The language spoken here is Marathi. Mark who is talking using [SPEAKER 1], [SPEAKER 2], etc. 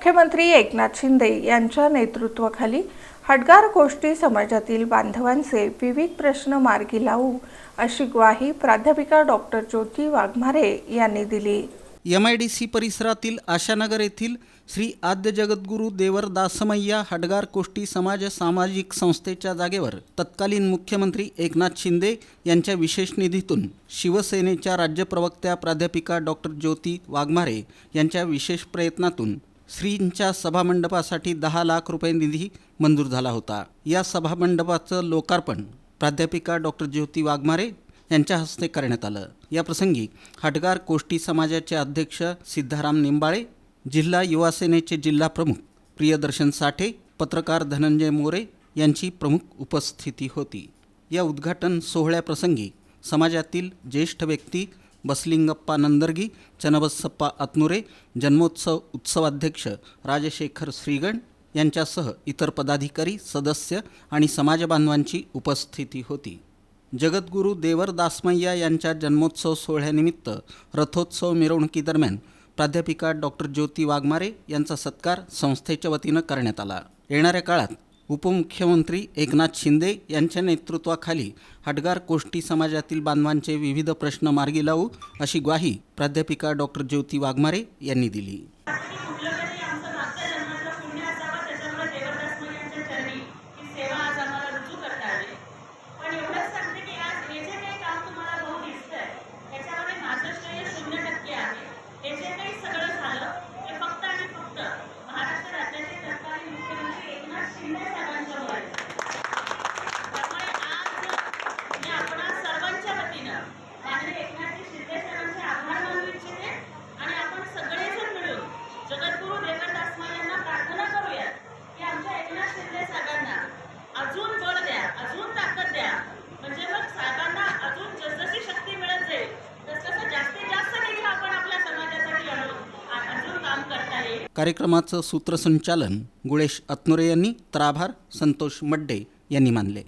[SPEAKER 1] मुख्यमंत्री एकनाथ शिंदे यांच्या नेतृत्वाखाली हडगार गोष्टी समाजातील बांधवांचे विविध प्रश्न मार्गी लावू अशी ग्वाही प्राध्यापिका डॉक्टर ज्योती वाघमारे यांनी दिली.
[SPEAKER 2] एम आय डी सी परिसरातील आशानगर येथील श्री आद्य जगद्गुरू देवर दासमय्या हडगार कोष्टी समाज सामाजिक संस्थेच्या जागेवर तत्कालीन मुख्यमंत्री एकनाथ शिंदे यांच्या विशेष निधीतून शिवसेनेच्या राज्य प्रवक्त्या प्राध्यापिका डॉक्टर ज्योती वाघमारे यांच्या विशेष प्रयत्नातून श्रींच्या सभामंडपासाठी दहा लाख रुपये निधी मंजूर झाला होता. या सभामंडपाचं लोकार्पण प्राध्यापिका डॉक्टर ज्योती वाघमारे यांच्या हस्ते करण्यात आलं. या प्रसंगी हटगार कोष्टी समाजाचे अध्यक्ष सिद्धाराम निंबाळे जिल्हा युवा सेनेचे जिल्हा प्रमुख प्रियदर्शन साठे पत्रकार धनंजय मोरे यांची प्रमुख उपस्थिती होती. या उद्घाटन सोहळ्याप्रसंगी समाजातील ज्येष्ठ व्यक्ती बसलिंगप्पा नंदर्गी चनबसप्पा अतनुरे जन्मोत्सव उत्सवाध्यक्ष राजशेखर श्रीगण यांच्यासह इतर पदाधिकारी सदस्य आणि समाजबांधवांची उपस्थिती होती जगद्गुरू देवरदासमय्या यांच्या जन्मोत्सव सोहळ्यानिमित्त रथोत्सव मिरवणुकीदरम्यान प्राध्यापिका डॉक्टर ज्योती वाघमारे यांचा सत्कार संस्थेच्या वतीनं करण्यात आला. येणाऱ्या काळात उपमुख्यमंत्री एकनाथ शिंदे यांच्या नेतृत्वाखाली हडगार कोष्टी समाजातील बांधवांचे विविध प्रश्न मार्गी लावू अशी ग्वाही प्राध्यापिका डॉक्टर ज्योती वाघमारे यांनी दिली. कार्यक्रमाचं सूत्रसंचालन गुळेश अतनुरे यांनी तर आभार संतोष मड्डे यांनी मानले.